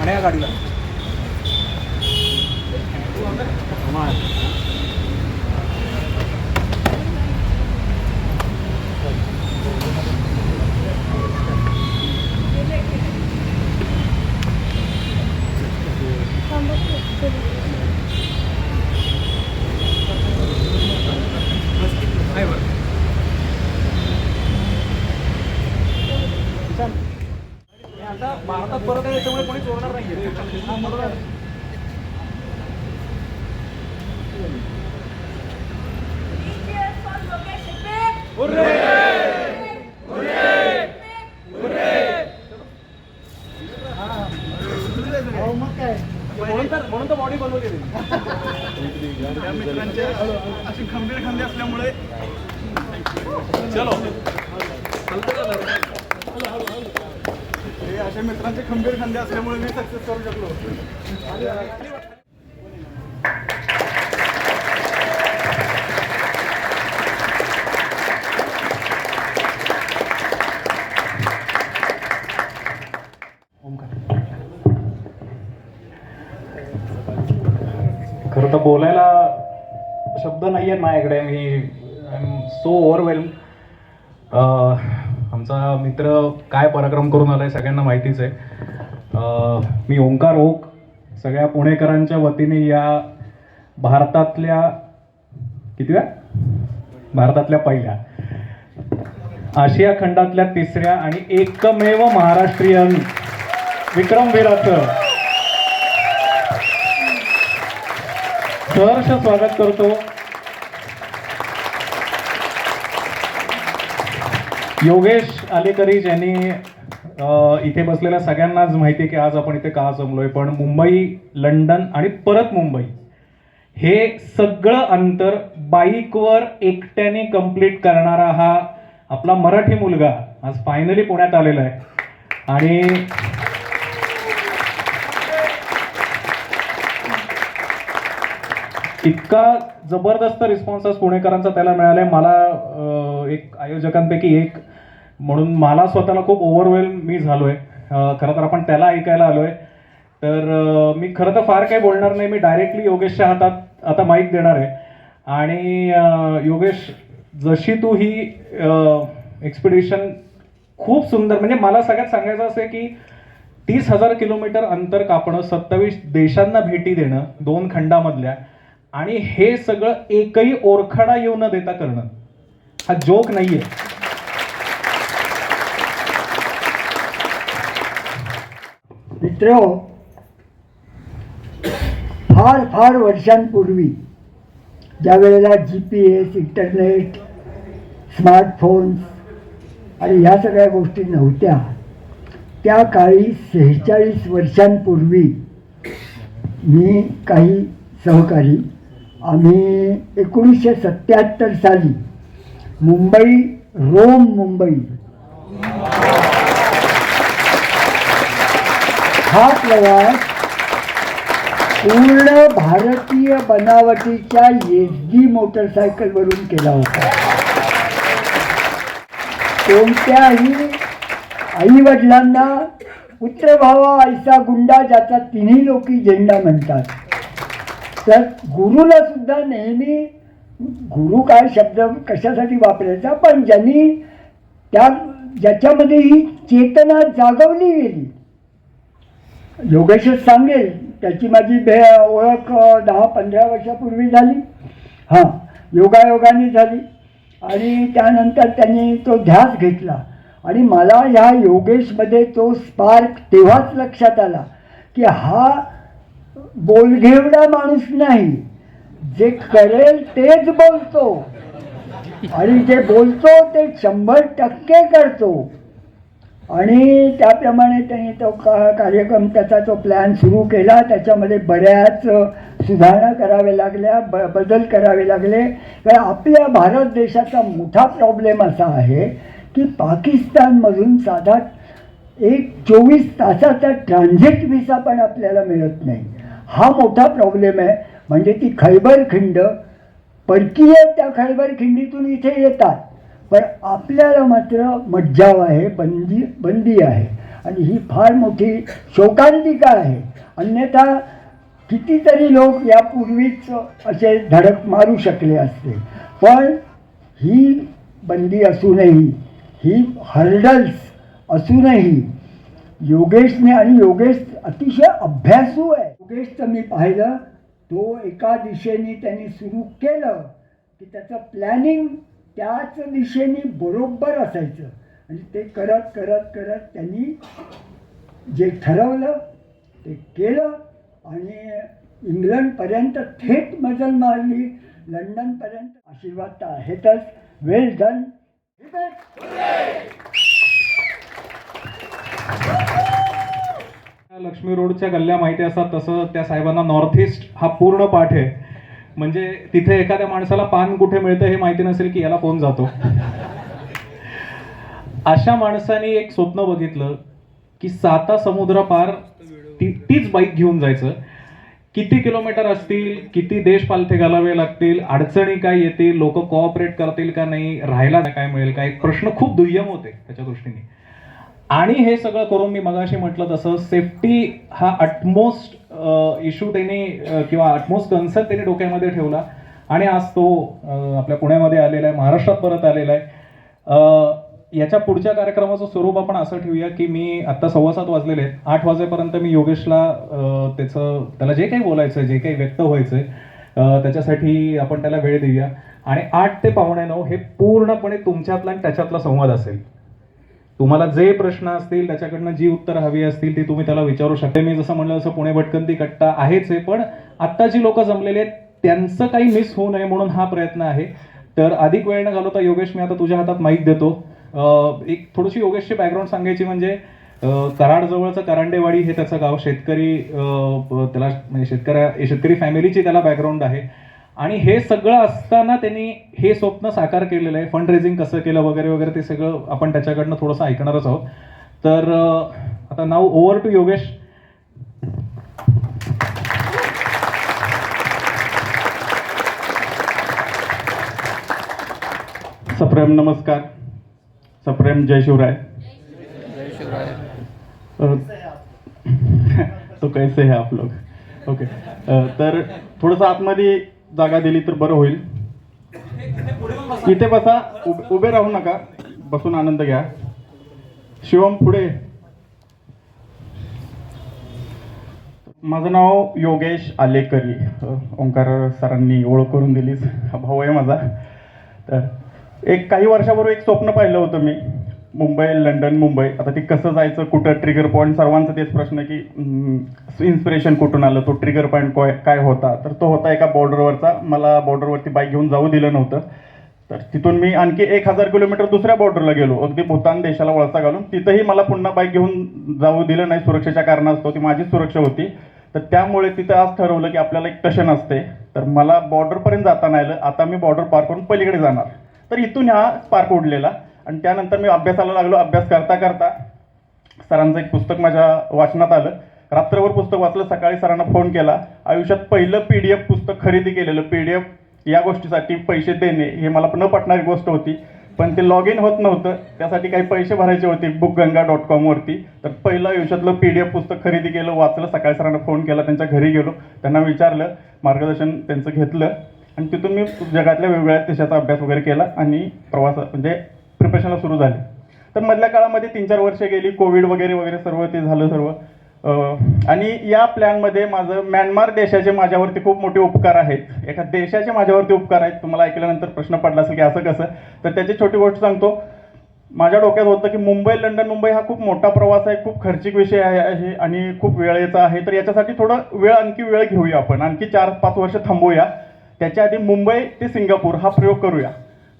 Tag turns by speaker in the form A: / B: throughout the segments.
A: आणि या गाडीला आहे बरं. हे आता भारतात परत आहे त्याच्यामुळे कोणी चोरणार नाहीये हा, बरोबर आहे. म्हणून तर म्हणून तर बॉडी बनवली
B: त्या मित्रांचे असे खंबीर खांदे असल्यामुळे चलो हे अशा मित्रांचे खंबीर खांदे असल्यामुळे मी सक्सेस करू शकलो
C: खरं तर बोलायला शब्द नाही आहेत माझ्याकडे. मी आय एम सो ओव्हरवेल्म आमचा मित्र काय पराक्रम करून आला आहे सगळ्यांना माहितीच आहे. मी ओंकार ओक सगळ्या पुणेकरांच्या वतीने या भारतातल्या कितव्या भारतातल्या पहिल्या. आशिया खंडातल्या तिसऱ्या आणि एकमेव महाराष्ट्रीयन विक्रमवीराचं सहर्ष स्वागत करतो. योगेश आलेकरी ज्यांनी इथे बसलेल्या सगळ्यांनाच माहिती आहे की आज आपण इथे का जमलोय पण मुंबई लंडन आणि परत मुंबई हे सगळं अंतर बाईकवर एकट्याने कंप्लीट करणारा हा आपला मराठी मुलगा आज फायनली पुण्यात आलेला आहे. आणि इतका जबरदस्त रिस्पॉन्स आज पुणेकरांचा त्याला मिळालाय. मला एक आयोजकांपैकी एक म्हणून मला स्वतःला खूप ओव्हरवेल्म मी झालोय. आहे खरं तर आपण त्याला ऐकायला आलोय. तर मी खरं तर फार काही बोलणार नाही. मी डायरेक्टली योगेशच्या हातात आता माईक देणार आहे. आणि योगेश जशी तू ही एक्सपिडिशन खूप सुंदर म्हणजे मला सगळ्यात सांगायचं असं आहे की तीस हजार किलोमीटर अंतर कापणं सत्तावीस देशांना भेटी देणं दोन खंडामधल्या आणि हे सगळं एकही ओरखडा येऊ न देता करणं हा जोक नाही आहे
D: मित्र हो, फार फार वर्षांपूर्वी ज्या वेळेला G P S internet smartphones आणि ह्या सगळ्या गोष्टी नव्हत्या त्या काळी सेहेचाळीस वर्षांपूर्वी मी काही सहकारी आम्ही एकोणीसशे सत्याहत्तर साली मुंबई रोम मुंबई हा प्रवास पूर्ण भारतीय बनावटीच्या एस डी मोटरसायकलवरून केला होता. कोणत्याही आई वडिलांना पुत्र भावा ऐसा गुंडा ज्याचा तिन्ही लोकी झेंडा म्हणतात. तर गुरुला सुद्धा नेहमी गुरु काय शब्द कशासाठी वापरायचा? पण ज्यांनी त्या ज्याच्यामध्ये ही चेतना जागवली गेली योगेश सांगेल त्याची माझी भे ओळख दहा पंधरा वर्षापूर्वी झाली. हां योगायोगाने झाली. आणि त्यानंतर त्यांनी तो ध्यास घेतला. आणि मला ह्या योगेशमध्ये तो स्पार्क तेव्हाच लक्षात आला की हा बोलघेवडा माणूस नाही. जे करेल तेच बोलतो. आणि जे बोलतो ते शंभर टक्के करतो. आणि त्याप्रमाणे त्यांनी तो का कार्यक्रम त्याचा तो प्लॅन सुरू केला. त्याच्यामध्ये बऱ्याच सुधारणा कराव्या लागल्या ब बदल करावे लागले. कारण आपल्या भारत देशाचा मोठा प्रॉब्लेम असा आहे की पाकिस्तानमधून साधा एक चोवीस तासाचा ट्रान्झिट व्हिसा पण आपल्याला मिळत नाही. हा मोठा प्रॉब्लेम आहे. म्हणजे ती खैबर खिंड परकीय त्या खैबर खिंडीतून इथे येतात. पण आपल्याला मात्र मज्जाव आहे बंदी बंदी आहे. आणि ही फार मोठी शोकांतिका आहे. अन्यथा कितीतरी लोक यापूर्वीच असे धडक मारू शकले असते. पण ही बंदी असूनही ही हर्डल्स असूनही योगेशने आणि योगेश अतिशय अभ्यासू आहे योगेशचं मी पाहिलं तो एका दिशेने त्यांनी सुरू केलं की त्याचं प्लॅनिंग त्याच दिशेने बरोबर असायचं. आणि ते करत करत करत त्यांनी जे ठरवलं ते केलं आणि इंग्लंडपर्यंत थेट मजल मारली. लंडनपर्यंत आशीर्वाद तर आहेतच. वेल डन
C: लक्ष्मी रोडच्या गल्ल्या माहिती असतात तसं त्या साहेबांना नॉर्थ ईस्ट हा पूर्ण पाठ आहे. म्हणजे तिथे एखाद्या माणसाला पान कुठे मिळतं हे माहिती नसेल की याला फोन जातो. अशा माणसाने एक स्वप्न बघितलं की साता समुद्र पार ती तीच बाईक घेऊन जायचं. किती किलोमीटर असतील किती देश पालथे घालावे लागतील अडचणी काय येतील लोक कोऑपरेट करतील का नाही राहायला काय मिळेल का एक प्रश्न खूप दुय्यम होते त्याच्या दृष्टीने. आणि हे सगळं करून मी मगाशी म्हटलं तसं सेफ्टी हा अटमोस्ट इश्यू त्यांनी किंवा अटमोस्ट कन्सर्न त्यांनी डोक्यामध्ये ठेवला. आणि आज तो आपल्या पुण्यामध्ये आलेला आहे महाराष्ट्रात परत आलेला आहे. याच्या पुढच्या कार्यक्रमाचं स्वरूप आपण असं ठेवूया की मी आत्ता सव्वा सात वाजलेले आहेत. आठ वाजेपर्यंत मी योगेशला त्याचं त्याला जे काही बोलायचं आहे जे काही व्यक्त व्हायचं आहे त्याच्यासाठी आपण त्याला वेळ देऊया. आणि आठ ते पावणे नऊ हे पूर्णपणे तुमच्यातला आणि त्याच्यातला संवाद असेल. तुम्हाला जे प्रश्न असतील त्याच्याकडनं जी उत्तरं हवी असतील ती तुम्ही त्याला विचारू शकता. मी जसं म्हणलं तसं पुणे भटकंती कट्टा आहेच आहे पण आत्ता जी लोक जमलेले आहेत त्यांचं काही मिस होऊ नये म्हणून हा प्रयत्न आहे. तर अधिक वेळ न घालवता योगेश मी आता तुझ्या हातात माहीत देतो. एक थोडीशी योगेशची बॅकग्राऊंड सांगायची म्हणजे कराडजवळचं करांडेवाडी हे त्याचं गाव. शेतकरी त्याला म्हणजे शेतकऱ्या शेतकरी फॅमिलीची त्याला बॅकग्राऊंड आहे. आणि हे सगळं असताना त्यांनी हे स्वप्न साकार केलेलं आहे. फंड रेझिंग कसं केलं वगैरे वगैरे ते सगळं आपण त्याच्याकडनं थोडंसं ऐकणारच आहोत. तर आता नाव ओव्हर टू योगेश.
B: सप्रेम नमस्कार. सप्रेम जय शिवराय. तो कैसे है आप लोग? ओके तर थोडंसं आतमध्ये जागा दिली तर बरं होईल. इथे बसा उभे उभे राहू नका. बसून आनंद घ्या. शिवम पुढे. माझं नाव योगेश आलेकरी. ओंकार सरांनी ओळख करून दिलीच हा भाऊ आहे माझा. तर एक काही वर्षापूर्वी एक स्वप्न पाहिलं होतं मी. मुंबई लंडन मुंबई. आता ते कसं जायचं कुठं ट्रिगर पॉईंट सर्वांचा तेच प्रश्न की इन्स्पिरेशन कुठून आलं? तो ट्रिगर पॉईंट काय काय होता? तर तो होता एका बॉर्डरवरचा मला बॉर्डरवरती बाईक घेऊन जाऊ दिलं नव्हतं. तर तिथून मी आणखी एक हजार किलोमीटर दुसऱ्या बॉर्डरला गेलो. अगदी भूतान देशाला वळसा घालून. तिथंही मला पुन्हा बाईक घेऊन जाऊ दिलं नाही. सुरक्षेच्या कारणास्तव ती माझीच सुरक्षा होती. तर त्यामुळे तिथं आज ठरवलं की आपल्याला एक टशन असते. तर मला बॉर्डरपर्यंत जाता नाही आलं. आता मी बॉर्डर पार करून पलीकडे जाणार. तर इथून हा स्पार्क उडलेला. आणि त्यानंतर मी अभ्यासाला लागलो. अभ्यास करता करता सरांचं एक पुस्तक माझ्या वाचनात आलं. रात्रभर पुस्तक वाचलं. सकाळी सरांना फोन केला. आयुष्यात पहिलं पी डी एफ पुस्तक खरेदी केलेलं. पी डी एफ या गोष्टीसाठी पैसे देणे हे मला न पटणारी गोष्ट होती. पण ते लॉग इन होत नव्हतं. त्यासाठी काही पैसे भरायचे होते बुक गंगा डॉट कॉमवरती तर पहिलं आयुष्यातलं पी डी एफ पुस्तक खरेदी केलं वाचलं. सकाळी सरांना फोन केला. त्यांच्या घरी गेलो. त्यांना विचारलं. मार्गदर्शन त्यांचं घेतलं. आणि तिथून मी जगातल्या वेगवेगळ्या देशाचा अभ्यास वगैरे केला आणि प्रवास म्हणजे प्रिपरेशनला सुरू झाले. तर मधल्या काळामध्ये तीन चार वर्ष गेली कोविड वगैरे वगैरे सर्व ते झालं सर्व. आणि या प्लॅनमध्ये माझं म्यानमार देशाचे माझ्यावरती खूप मोठे उपकार आहेत. एका देशाचे माझ्यावरती उपकार आहेत तुम्हाला ऐकल्यानंतर प्रश्न पडला असेल की असं कसं? तर त्याची छोटी गोष्ट सांगतो. माझ्या डोक्यात होतं की मुंबई लंडन मुंबई हा खूप मोठा प्रवास आहे खूप खर्चिक विषय आहे आहे आणि खूप वेळेचा आहे. तर याच्यासाठी थोडं वेळ आणखी वेळ घेऊया आपण. आणखी चार पाच वर्ष थांबूया. त्याच्या आधी मुंबई ते सिंगापूर हा प्रयोग करूया.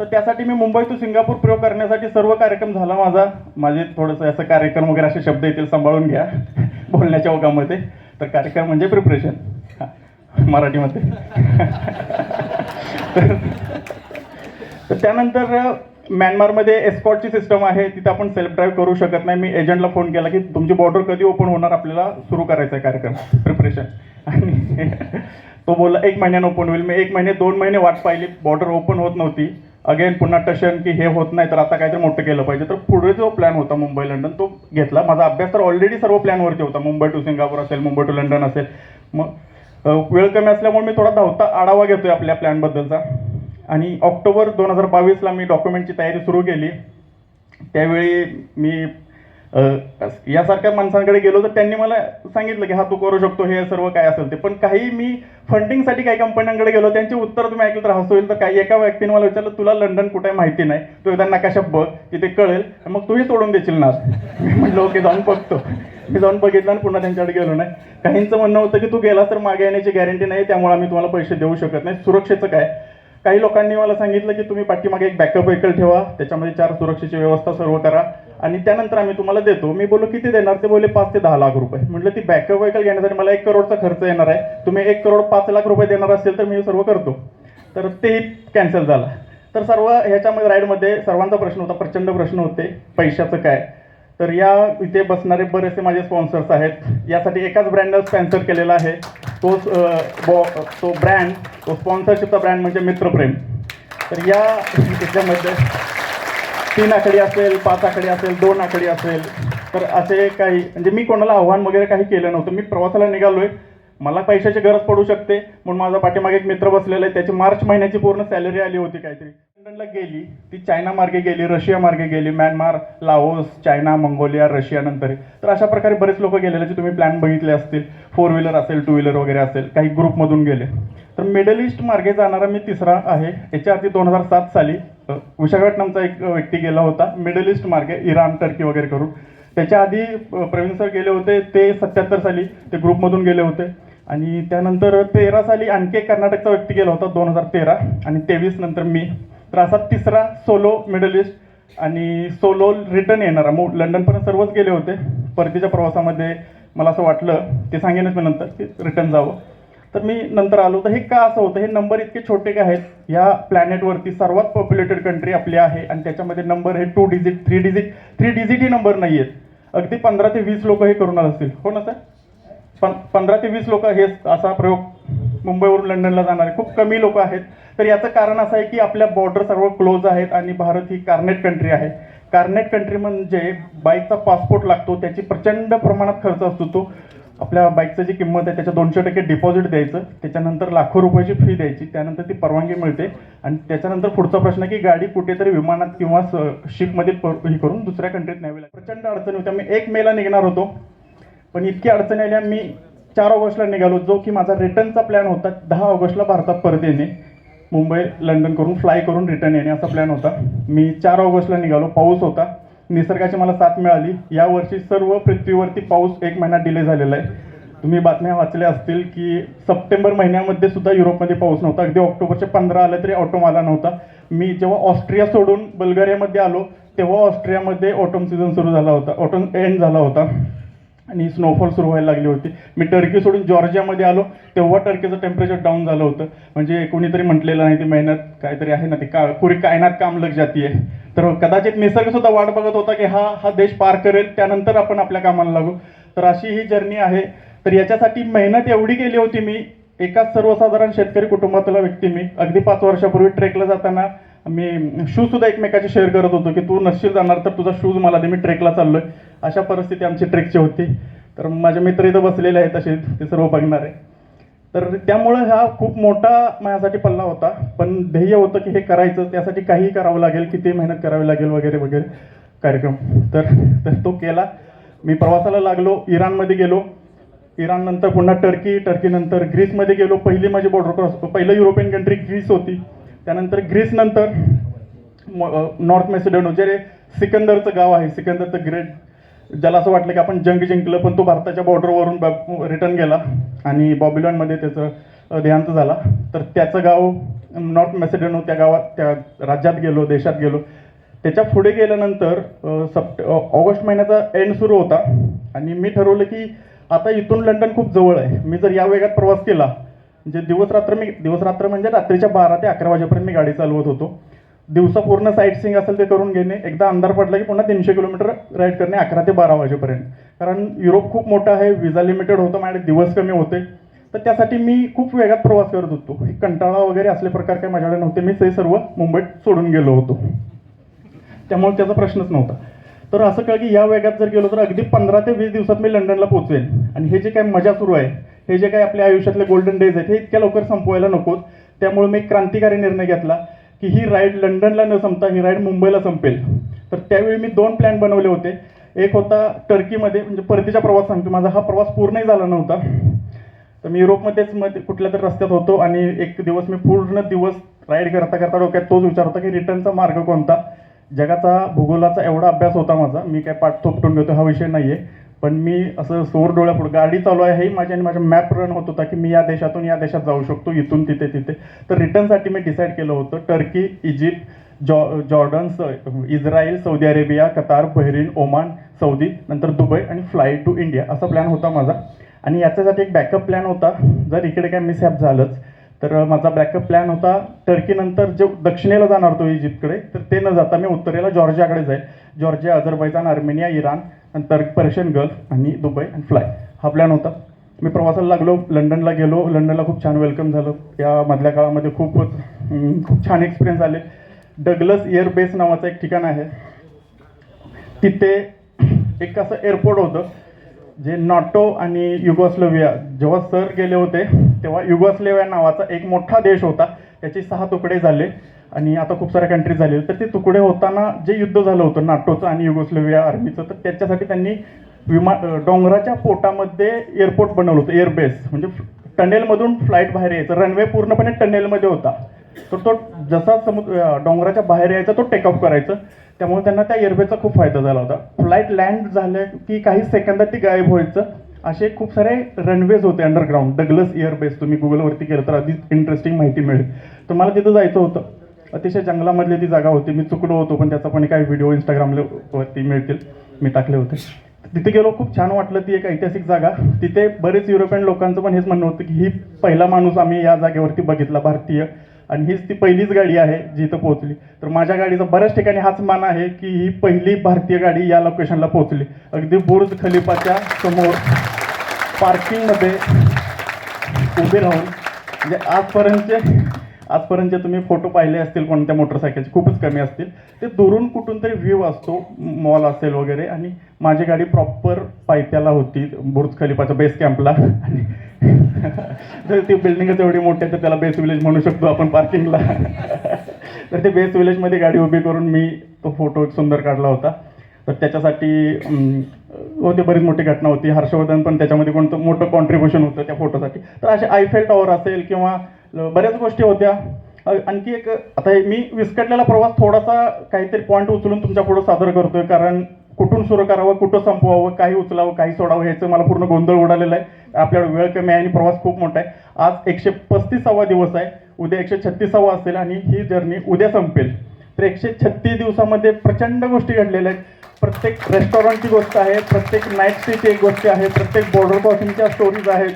B: तर त्यासाठी मी मुंबई टू सिंगापूर प्रयोग करण्यासाठी सर्व कार्यक्रम झाला माझा. माझे थोडंसं असं कार्यक्रम वगैरे असे शब्द येतील सांभाळून घ्या. बोलण्याच्या ओघामध्ये. तर कार्यक्रम म्हणजे प्रिपरेशन मराठीमध्ये. तर तर त्यानंतर म्यानमारमध्ये एस्कॉटची सिस्टम आहे. तिथे आपण सेल्फ ड्राईव्ह करू शकत नाही. मी एजंटला फोन केला की तुमची बॉर्डर कधी ओपन होणार? आपल्याला सुरू करायचा आहे कार्यक्रम. प्रिपरेशन आणि तो बोलला एक महिन्यानं ओपन होईल. मी एक महिने दोन महिने वाट पाहिली. बॉर्डर ओपन होत नव्हती. अगेन पुन्हा टशन की हे होत नाही तर आता काहीतरी मोठं केलं पाहिजे. तर पुढे जो प्लॅन होता मुंबई लंडन तो घेतला. माझा अभ्यास तर ऑलरेडी सर्व प्लॅनवरती होता. मुंबई टू सिंगापूर असेल मुंबई टू लंडन असेल. मग वेळ कमी असल्यामुळे मी थोडा धावता आढावा घेतोय आपल्या प्लॅनबद्दलचा आणि ऑक्टोबर दोन हजार बावीसला मी डॉक्युमेंटची तयारी सुरू केली. त्यावेळी मी यासारख्या माणसांकडे गेलो तर त्यांनी मला सांगितलं की हा तू करू शकतो हे सर्व काय असेल ते. पण काही मी फंडिंगसाठी काही कंपन्यांकडे गेलो त्यांची उत्तर तुम्ही ऐकलं तर हसू येईल. तर काही एका व्यक्तीने मला विचारलं तुला लंडन कुठे माहिती नाही? तू एकदा नकाशा बघ तिथे कळेल. मग तूही सोडून देशील ना? मी म्हटलं ओके जाऊन बघतो. मी जाऊन बघितलं आणि पुन्हा त्यांच्याकडे गेलो नाही. काहींचं म्हणणं होतं की तू गेलास तर मागे येण्याची गॅरंटी नाही त्यामुळे आम्ही तुम्हाला पैसे देऊ शकत नाही. सुरक्षेचं काय? काही लोकांनी मला सांगितलं की तुम्ही पाठीमागे एक बॅकअप व्हेकल ठेवा त्याच्यामध्ये चार सुरक्षेची व्यवस्था सर्व करा आणि त्यानंतर आम्ही तुम्हाला देतो. मी बोललो किती देणार? ते बोलले पाच ते दहा लाख रुपये. म्हटलं ती बॅकअप व्हेकल घेण्यासाठी मला एक करोडचा खर्च येणार आहे. तुम्ही एक करोड पाच लाख रुपये देणार असेल तर मी हे सर्व करतो. तर तेही कॅन्सल झाला. तर सर्व ह्याच्यामध्ये राईडमध्ये सर्वांचा प्रश्न होता प्रचंड प्रश्न होते पैशाचं काय? तर या इथे बसणारे बरेचसे माझे स्पॉन्सर्स आहेत. यासाठी एकाच ब्रँडनं स्पॉन्सर केलेला आहे. तोच बॉ तो ब्रँड तो स्पॉन्सरशिपचा ब्रँड म्हणजे मित्रप्रेम. तर या याच्यामध्ये तीन आकडी असेल पाच आकडी असेल दोन आकडी असेल तर असे काही म्हणजे मी कोणाला आव्हान वगैरे काही केलं नव्हतं. मी प्रवासाला निघालो आहे मला पैशाची गरज पडू शकते. म्हणून माझा पाठीमागे एक मित्र बसलेला आहे. त्याची मार्च महिन्याची पूर्ण सॅलरी आली होती काहीतरी. लंडनला गेली ती चायना मार्गे गेली रशिया मार्गे गेली Myanmar Laos China Mongolia Russia नंतर. तर अशा प्रकारे बरेच लोक गेलेले जे तुम्ही प्लॅन बघितले असतील. फोर व्हीलर असेल टू व्हीलर वगैरे असेल काही ग्रुपमधून गेले. तर मिडल ईस्ट मार्गे जाणारा मी तिसरा आहे. याच्या आधी दोन हजार सात साली विशाखापट्टणमचा एक व्यक्ती गेला होता. मिडल ईस्ट मार्गे इराण टर्की वगैरे करून. त्याच्या आधी प्रवीण सर गेले होते. ते सत्याहत्तर साली ते ग्रुपमधून गेले होते. आणि त्यानंतर तेरा साली आणखी एक कर्नाटकचा व्यक्ती गेला होता दोन हजार तेरा. आणि तेवीस नंतर मी. तर असा तिसरा सोलो मिडल ईस्ट आणि सोलो रिटर्न येणारा मग लंडनपर्यंत सर्वच गेले होते. परतीच्या प्रवासामध्ये मला असं वाटलं ते सांगेनच मी नंतर की रिटर्न जावं. तर मी नंतर आलो तर हे का असं होतं? हे नंबर इतके छोटे का आहेत? या प्लॅनेटवरती सर्वात पॉप्युलेटेड कंट्री आपली आहे आणि त्याच्यामध्ये नंबर हे two digit three digit three डिजिटही number नाही आहेत. अगदी पंधरा ते वीस लोक हे करून असतील. हो ना सर पण पंधरा ते वीस लोक हे असा प्रयोग मुंबईवरून लंडनला जाणारे. खूप कमी लोक आहेत. तर याचं कारण असं आहे की आपल्या बॉर्डर सर्व क्लोज आहेत आणि भारत ही कार्नेट कंट्री आहे. कार्नेट कंट्री म्हणजे बाईकचा पासपोर्ट लागतो त्याची प्रचंड प्रमाणात खर्च असतो तो. आपल्या बाईकचं जी किंमत आहे त्याच्या दोनशे टक्के डिपॉझिट द्यायचं. त्याच्यानंतर लाखो रुपयाची फी द्यायची. त्यानंतर ती परवानगी मिळते. आणि त्याच्यानंतर पुढचा प्रश्न की गाडी कुठेतरी विमानात किंवा शिपमध्ये ही करून दुसऱ्या कंट्रीत न्यावी लागते प्रचंड अडचणी होत्या. मी एक मेला निघणार होतो. पण इतकी अडचणी आल्या मी चार ऑगस्टला निघालो. जो की माझा रिटर्नचा प्लॅन होता. दहा ऑगस्टला भारतात परत येणे. मुंबई लंडन करून फ्लाय करून रिटर्न येणे असा प्लॅन होता. मी चार ऑगस्टला निघालो. पाऊस होता. निसर्गाची मला साथ मिळाली. यावर्षी सर्व पृथ्वीवरती पाऊस एक महिना डिले झालेला आहे. तुम्ही बातम्या वाचल्या असतील की सप्टेंबर महिन्यामध्ये सुद्धा युरोपमध्ये पाऊस नव्हता. अगदी ऑक्टोबरचे पंधरा आलं तरी ऑटोम आला नव्हता. मी जेव्हा ऑस्ट्रिया सोडून बल्गेरियामध्ये आलो तेव्हा ऑस्ट्रियामध्ये ऑटोम सीझन सुरू झाला होता. ऑटोम एंड झाला होता. आणि स्नोफॉल सुरू व्हायला लागली होती. मी टर्की सोडून जॉर्जियामध्ये आलो. तेव्हा टर्कीचं टेम्परेचर डाऊन झालं होतं. म्हणजे कोणीतरी म्हटलेलं नाही ती मेहनत काहीतरी आहे ना ती का पुरी कायनात काम लग जाती आहे. तर कदाचित निसर्गसुद्धा वाट बघत होता की हा हा देश पार करेल त्यानंतर आपण आपल्या कामाला लागू. तर अशी ही जर्नी आहे. तर याच्यासाठी मेहनत एवढी केली होती मी एकाच सर्वसाधारण शेतकरी कुटुंबातला व्यक्ती मी. अगदी पाच वर्षापूर्वी ट्रेकला जाताना मी शूजसुद्धा एकमेकाचे शेअर करत होतो की तू नसशील जाणार तर तुझा शूज मला दे मी ट्रेकला चाललोय. अशा परिस्थिती आमची ट्रेकची होती. तर माझे मित्र इथं बसलेले आहेत तसे ते सर्व बघणार आहे. तर त्यामुळं हा खूप मोठा माझ्यासाठी पल्ला होता. पण ध्येय होतं की हे करायचं त्यासाठी काहीही करावं लागेल किती मेहनत करावी लागेल वगैरे वगैरे कार्यक्रम. तर तर तो केला. मी प्रवासाला लागलो इराणमध्ये गेलो. इराणनंतर पुन्हा टर्की टर्कीनंतर ग्रीसमध्ये गेलो. पहिली माझी बॉर्डर क्रॉस पहिलं युरोपियन कंट्री ग्रीस होती. त्यानंतर ग्रीसनंतर नॉर्थ मेसिडोनो जे सिकंदरचं गाव आहे सिकंदर ग्रेट ज्याला असं वाटलं की आपण जंग जिंकलं पण तो भारताच्या बॉर्डरवरून रिटर्न गेला आणि बॉबिलॉनमध्ये त्याचं देहांत झाला. तर त्याचं गाव नॉर्थ मेसिडोनो त्या गावात त्या राज्यात गेलो देशात गेलो. त्याच्या पुढे गेल्यानंतर सप्ट सप्टे ऑगस्ट महिन्याचा एंड सुरू होता. आणि मी ठरवलं की आता इथून लंडन खूप जवळ आहे. मी जर या वेगात प्रवास केला म्हणजे दिवस रात्र मी दिवस रात्र म्हणजे रात्रीच्या बारा ते अकरा वाजेपर्यंत मी गाडी चालवत होतो. दिवसा पूर्ण साईट सिंग असेल ते करून घेणे. एकदा अंधार पडला की पुन्हा तीनशे किलोमीटर राईड करणे अकरा ते बारा वाजेपर्यंत. कारण युरोप खूप मोठा आहे विजा लिमिटेड होतं माझ्या दिवस कमी होते. तर त्यासाठी मी खूप वेगात प्रवास करत होतो. हे कंटाळा वगैरे असले प्रकार काही माझ्याकडे नव्हते. मी ते सर्व मुंबईत सोडून गेलो होतो. त्यामुळे त्याचा प्रश्नच नव्हता. तर असं कळ की या वेगात जर गेलो तर अगदी पंधरा ते वीस दिवसात मी लंडनला पोहोचेन आणि हे जे काही मजा सुरू आहे हे जे काही आपल्या आयुष्यातले गोल्डन डेज आहेत हे इतक्या लवकर संपवायला नकोत. त्यामुळे मी एक क्रांतिकारी निर्णय घेतला. की ही राईड लंडनला न संपता ही राईड मुंबईला संपेल. तर त्यावेळी मी दोन प्लॅन बनवले होते. एक होता टर्कीमध्ये म्हणजे परतीचा प्रवास सांगतो माझा हा प्रवास पूर्णही झाला नव्हता. तर मी युरोपमध्येच मध्ये कुठल्या तरी रस्त्यात होतो आणि एक दिवस मी पूर्ण दिवस राईड करता करता डोक्यात तोच विचार होता की रिटर्नचा मार्ग कोणता? जगाचा भूगोलाचा एवढा अभ्यास होता माझा. मी काय पाठ थोपटून घेतो हा विषय नाही आहे पण मी असं सोर डोळ्यापुढं गाडी चालू आहे हेही माझ्या आणि माझ्या मॅप रन होत होता की मी या देशातून या देशात जाऊ शकतो इथून तिथे तिथे. तर रिटर्नसाठी मी डिसाईड केलं होतं टर्की इजिप्त जॉ Jordan Israel Saudi Arabia Qatar Bahrain Oman Saudi नंतर दुबई आणि फ्लाईट टू इंडिया असा प्लॅन होता माझा. आणि याच्यासाठी एक बॅकअप प्लॅन होता. जर इकडे काय मिसॅप झालंच तर माझा बॅकअप प्लॅन होता टर्कीनंतर जे दक्षिणेला जाणार तो इजिप्तकडे तर ते न जाता मी उत्तरेला जॉर्जियाकडे जाईल. जॉर्जिया अझरबैजान आर्मेनिया इराण नंतर पर्शियन गल्फ आणि दुबई आणि फ्लाय हा प्लॅन होता. मी प्रवासाला लागलो लंडनला गेलो. लंडनला खूप छान वेलकम झालं. या मधल्या काळामध्ये खूपच खूप छान एक्सपिरियन्स आले. डगलस एअरबेस नावाचं एक ठिकाण आहे. तिथे एक असं एअरपोर्ट होतं जे नॉटो आणि युगोस्लोविया जेव्हा सर गेले होते तेव्हा युगोस्लोविया नावाचा एक मोठा देश होता. त्याचे सहा तुकडे झाले आणि आता खूप साऱ्या कंट्रीज झाले. तर ते तुकडे होताना जे युद्ध झालं होतं नाटोचं आणि युगोस्लोविया आर्मीचं तर त्याच्यासाठी त्यांनी विमा डोंगराच्या पोटामध्ये एअरपोर्ट बनवलं होतं एअरबेस म्हणजे टनेलमधून फ्लाईट बाहेर यायचं. रनवे पूर्णपणे टनेलमध्ये होता. तर तो जसा समुद्र डोंगराच्या बाहेर यायचा तो टेकऑफ करायचा करायचं. त्यामुळे त्यांना त्या एअरबेसचा खूप फायदा झाला होता. फ्लाईट लँड झालं की काही सेकंदात ती गायब व्हायचं. असे खूप सारे रनवेज होते अंडरग्राऊंड डगलस एअरबेस तुम्ही गुगलवरती केलं तर अधिक इंटरेस्टिंग माहिती मिळेल. तर मला तिथं जायचं होतं. अतिशय जंगलामधली ती जागा होती. मी चुकलो होतो पण त्याचा पण काही व्हिडिओ इंस्टाग्रामला वरती मिळतील. मी टाकले होते. तिथे गेलो खूप छान वाटलं. ती एक ऐतिहासिक जागा. तिथे बरेच युरोपियन लोकांचं पण हेच म्हणणं होतं की ही पहिला माणूस आम्ही या जागेवरती बघितला भारतीय. आणि हीच ती पहिलीच गाडी आहे जी इथं पोहोचली. तर माझ्या गाडीचा बऱ्याच ठिकाणी हाच मान आहे की ही पहिली भारतीय गाडी या लोकेशनला पोहोचली. अगदी बुर्ज खलिफाच्या समोर पार्किंगमध्ये उभे राहून. म्हणजे आजपर्यंतचे आजपर्यंतचे तुम्ही फोटो पाहिले असतील कोणत्या मोटरसायकलचे खूपच कमी असतील. ते दुरून कुठून तरी व्ह्यू असतो मॉल असेल वगैरे. आणि माझी गाडी प्रॉपर पायथ्याला होती बुर्ज खलिफाच्या बेस कॅम्पला आणि तर ती बिल्डिंगच एवढी मोठी आहे तर त्याला बेस विलेज म्हणू शकतो आपण पार्किंगला तर ते बेस विलेजमध्ये गाडी उभी करून मी तो फोटो सुंदर काढला होता. तर त्याच्यासाठी होते होती बरीच मोठी घटना होती. हर्षवर्धन पण त्याच्यामध्ये कोणतं मोठं कॉन्ट्रीब्युशन होतं त्या फोटोसाठी तर असे आयफेल टॉवर असेल किंवा बऱ्याच गोष्टी होत्या. आणखी एक आता मी विस्कटलेला प्रवास थोडासा काहीतरी पॉईंट उचलून तुमच्यापुढे सादर करतोय. कारण कुठून सुरू करावं कुठं संपवावं काही उचलावं काही सोडावं ह्याचं मला पूर्ण गोंधळ उडालेला आहे. आपल्याकडे वेळ कमी आहे आणि प्रवास खूप मोठा आहे. आज एकशे पस्तीसावा दिवस आहे. उद्या एकशे छत्तीसावा असेल आणि ही जर्नी उद्या संपेल. तर एकशे छत्तीस दिवसामध्ये प्रचंड गोष्टी घडलेल्या आहेत. प्रत्येक रेस्टॉरंटची गोष्ट आहे प्रत्येक नाईट स्टेची एक गोष्ट आहे प्रत्येक बॉर्डर क्रॉसिंगच्या स्टोरीज आहेत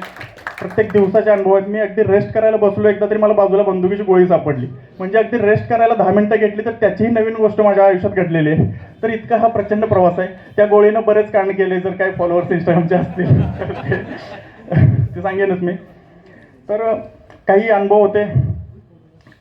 B: प्रत्येक दिवसाच्या अनुभव आहेत. मी अगदी रेस्ट करायला बसलो एकदा तरी मला बाजूला बंदुकीची गोळी सापडली. म्हणजे अगदी रेस्ट करायला दहा मिनटं घेतली तर त्याचीही नवीन गोष्ट माझ्या आयुष्यात घडलेली आहे. तर इतका हा प्रचंड प्रवास आहे. त्या गोळीनं बरेच कांड केले जर काही फॉलोअर्स इंस्टाग्रामचे असतील. ते सांगेनच मी. तर काही अनुभव होते.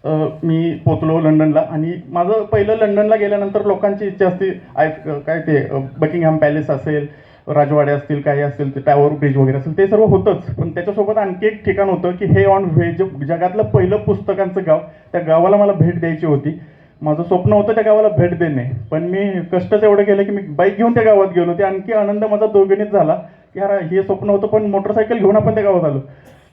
B: मी पोचलो लंडनला आणि माझं पहिलं लंडनला गेल्यानंतर लोकांची इच्छा असते आय काय ते बकिंगहॅम पॅलेस असेल राजवाडे असतील काही असतील ते टावर ब्रिज वगैरे असेल ते सर्व होतंच. पण त्याच्यासोबत आणखी एक ठिकाण होतं की हे ऑन व्हे जे जगातलं पहिलं पुस्तकांचं गाव त्या गावाला मला भेट द्यायची होती. माझं स्वप्न होतं त्या गावाला भेट देणे. पण मी कष्टच एवढं केलं की मी बाईक घेऊन त्या गावात गेलो. ते आणखी आनंद माझा दोघणीत झाला. की अरे हे स्वप्न होतं पण मोटरसायकल घेऊन आपण त्या गावात आलो.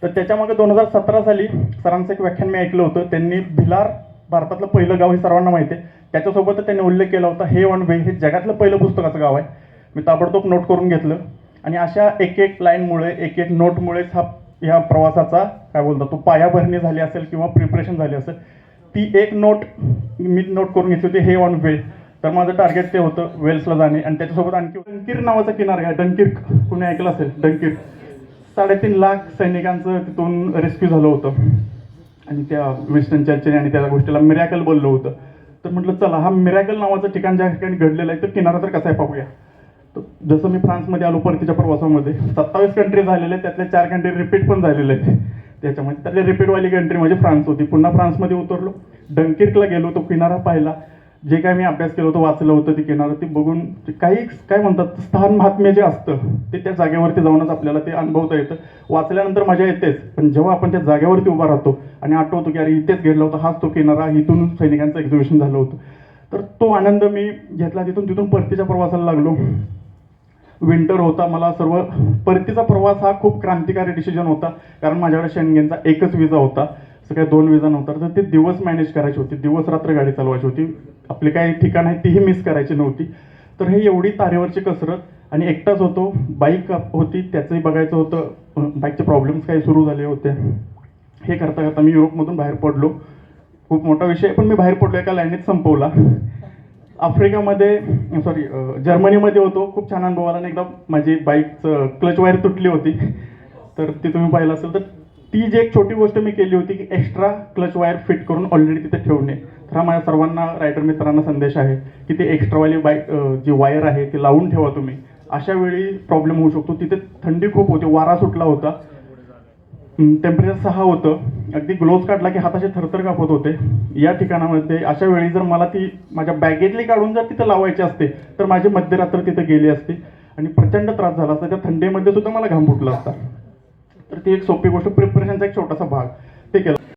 B: तर त्याच्यामागे दोन हजार सतरा साली सरांचं एक व्याख्यान मी ऐकलं होतं. त्यांनी भिलार भारतातलं पहिलं गाव हे सर्वांना माहिती आहे. त्याच्यासोबत त्यांनी उल्लेख केला होता हे वन वे हे जगातलं पहिलं पुस्तकाचं गाव आहे. मी ताबडतोब नोट करून घेतलं. आणि अशा एक एक लाईनमुळे एक एक नोटमुळेच हा ह्या प्रवासाचा काय बोलतो तो पायाभरणी झाली असेल किंवा प्रिपरेशन झाली असेल. ती एक नोट मी नोट करून घेतली होती हे ऑन वे. तर माझं टार्गेट ते होतं वेल्सला जाणे. आणि त्याच्यासोबत आणखी डंकीर नावाचा किनार आहे डंकीर कुणी ऐकलं असेल? डंकीर साडेतीन लाख सैनिकांचं तिथून रेस्क्यू झालं होतं. आणि त्या विस्टन चर्चने आणि त्या गोष्टीला मिरॅकल बोललं होतं. तर म्हटलं चला हा मिरॅकल नावाचं ठिकाण ज्या ठिकाणी घडलेलं आहे तर किनारा तर कसा आहे पाहूया. तर जसं मी फ्रान्समध्ये आलो परतीच्या प्रवासामध्ये सत्तावीस कंट्री झालेले आहेत, त्यातले चार कंट्री रिपीट पण झालेले आहेत. त्याच्यामध्ये त्यातली रिपीटवाली कंट्री म्हणजे फ्रान्स होती. पुन्हा फ्रान्समध्ये उतरलो. डंकिर्कला गेलो तो किनारा पाहिला. जे काय मी अभ्यास केलं होतं वाचलं होतं ते किनारं ते बघून ते काही काय म्हणतात स्थान महात्म्य जे असतं ते त्या जागेवरती जाऊनच आपल्याला ते अनुभवता येतं. वाचल्यानंतर मजा येतेच पण जेव्हा आपण त्या जागेवरती उभा राहतो आणि आठवतो की अरे इथेच गेला होता हाच तो किनारा इथून सैनिकांचं एक्झिबिशन झालं होतं. तर तो आनंद मी घेतला तिथून तिथून परतीच्या प्रवासाला लागलो. विंटर होता मला सर्व परतीचा प्रवास हा खूप क्रांतिकारी डिसिजन होता कारण माझ्याकडे शेणगेंचा एकच विजा होता. असं काही दोन विजा नव्हता. तर ते दिवस मॅनेज करायची होती. दिवस रात्र गाडी चालवायची होती. आपली काही ठिकाण आहे तीही मिस करायची नव्हती. तर हे एवढी तारेवरची कसरत आणि एकटाच होतो. बाईक होती त्याचंही बघायचं होतं. बाईकचे प्रॉब्लेम्स काही सुरू झाले होते. हे करता करता मी युरोपमधून बाहेर पडलो. खूप मोठा विषय पण मी बाहेर पडलो. एका लाईनीत संपवला. आफ्रिकामध्ये सॉरी जर्मनीमध्ये होतो. खूप छान अनुभव आला आणि एकदा माझी बाईकचं क्लच वायर तुटली होती. तर ती तुम्ही पाहिलं असेल तर ती जी एक छोटी गोष्ट मी केली होती की एक्स्ट्रा क्लच वायर फिट करून ऑलरेडी तिथे ठेवणे. तर हा माझ्या सर्वांना रायडर मित्रांना संदेश आहे की ते एक्स्ट्रावाली बाईक जी वायर आहे ती लावून ठेवा तुम्ही. अशा वेळी प्रॉब्लेम होऊ शकतो. तिथे थंडी खूप होती वारा सुटला होता. टेम्परेचर सहा होतं. अगदी ग्लोव्ज काढला की हाताचे थरथर कापत होते. या ठिकाणामध्ये अशा वेळी जर मला ती माझ्या बॅगेतली काढून जर तिथं लावायची असते तर माझी मध्यरात्र तिथं गेली असते. आणि प्रचंड त्रास झाला असता. त्या थंडीमध्ये सुद्धा मला घाम फुटला असता. तर ती एक सोपी गोष्ट प्रिपरेशनचा एक छोटासा भाग ते केला.